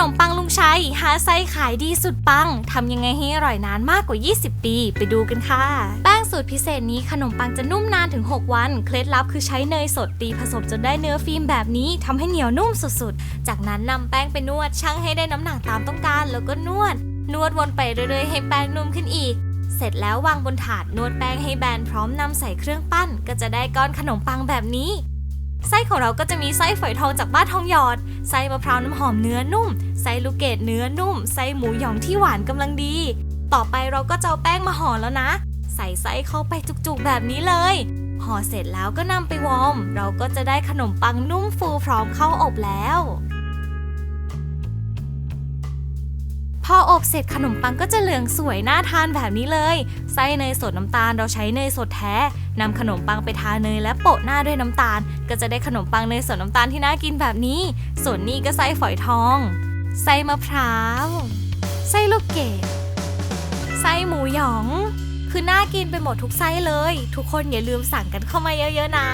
นมปังลุงชัยหาไส้ขายดีสุดปังทำยังไงให้อร่อยนานมากกว่า 20 ปี ไปดูกันค่ะ แป้งสูตรพิเศษนี้ขนมปังจะนุ่มนานถึง 6 วัน เคล็ดลับคือใช้เนยสดตีผสมจนได้เนื้อฟิล์มแบบนี้ทำให้เหนียวนุ่มสุดๆ จากนั้นนำแป้งไปนวดชั่งให้ได้น้ำหนักตามต้องการแล้วก็นวด นวดวนไปเรื่อยๆให้แป้งนุ่มขึ้นอีกเสร็จแล้ววางบนถาดนวดแป้งให้แบนพร้อมนำใส่เครื่องปั้น ก็จะได้ก้อนขนมปังแบบนี้ ไส้ของเราก็จะมีไส้ฝอยทองจากบ้านทองหยอด ไส้มะพร้าวน้ำหอมเนื้อนุ่ม ไส้ลูกเกดเนื้อนุ่ม ไส้หมูหยองที่หวานกำลังดี ต่อไปเราก็จะเอาแป้งมาห่อแล้วนะ ใส่ไส้เข้าไปจุกๆแบบนี้เลย ห่อเสร็จแล้วก็นำไปวอร์ม เราก็จะได้ขนมปังนุ่มฟูพร้อมเข้าอบแล้ว พออบเสร็จขนมปังก็จะเหลืองสวยน่าทานแบบนี้เลย ไส้เนยสดน้ำตาลเราใช้เนยสดแท้นำขนมปังไปทาเนยและโปะหน้าด้วยน้ำตาล ก็จะได้ขนมปังเนยสดน้ำตาลที่น่ากินแบบนี้ ส่วนนี้ก็ไส้ฝอยทอง ไส้มะพร้าว ไส้ลูกเกดไส้หมูหยอง คือน่ากินไปหมดทุกไส้เลย ทุกคนอย่าลืมสั่งกันเข้ามาเยอะๆนะ